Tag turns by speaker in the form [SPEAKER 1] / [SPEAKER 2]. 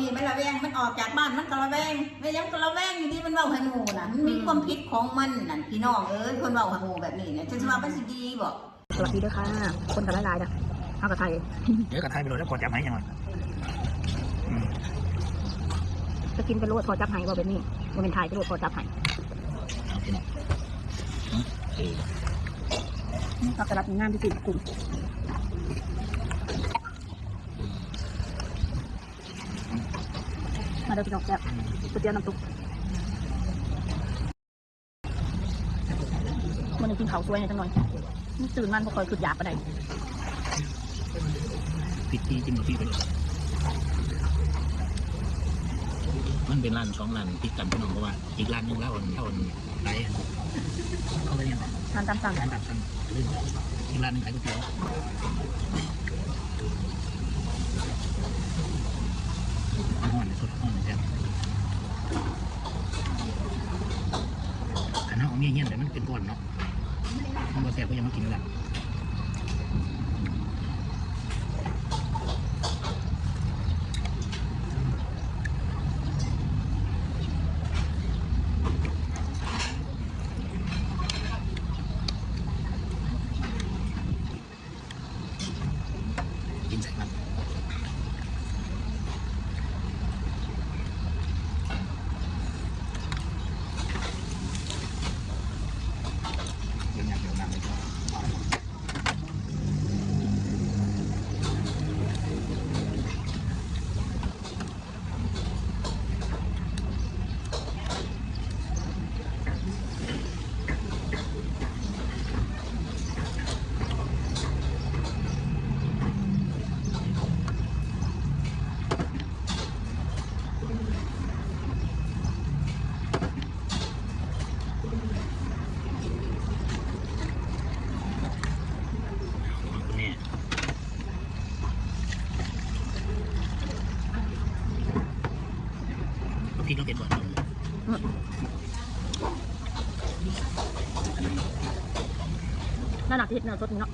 [SPEAKER 1] นี่มันระแวงมันออกจากบ้านมันก็ระแวงไม่ยังก็ระแวงอยู่ดีมันเว้าให้หมู่น่ะมันมีความผิดของมันนั่นพี่น้องเอ้ยคนเว้าให้หมู่แบบนี้เนี่ยจะสิว่ามันสิดีบ่
[SPEAKER 2] สวัสดีด้วยค่ะ คนกับหลายๆนะเอากับไทย
[SPEAKER 3] เดี๋ยวกระทยไปเลยแล้วกดจับไหมยังไง
[SPEAKER 2] จะกินเป็นโลดพอจับไหบ่เป็นนี่บ่เป็นไทยเป็นโลดพอจับไห้
[SPEAKER 3] เอาพี่น้องอืมโอเค
[SPEAKER 2] ผักสลัดงามที่สุดกลุ่ม มาเดี๋ยวพี่น้องแบบก๋วยเตี๋ยวน้ำซุปมันนี้กินข้าวสวยหน่อยจังหน่อยมันตื่นมันบ่ค่อยคืออยากปานใด
[SPEAKER 3] ปิดที่จิ้มกับพี่ไปเลยมันเป็นร้านสองร้านติดกันพี่น้องเพราะว่าอีกร้านหนึงแล้วอ่อนแล้วอ่อนไรเขาเลยยังไง
[SPEAKER 2] ทานตามสั่ง
[SPEAKER 3] ร้านแบบสั่งเรื่องอีกร้านหนึงขายก๋วยเตี๋ยวเอาห่อนเลยสดห่อนเลยครับอันนั้นเอาเมียเงี้ยแต่มันเป็นก้อนเนาะมันบ่แซ่บก็ยังมากินกัน กินใส่มันเดี๋ยวอยากเดี๋ยวนำไปก่อนของคุณแม่ ก็พี่ต้องเป็นก่อน
[SPEAKER 2] น่าหนักที่เห็ดเนื้อสดนี่เนาะ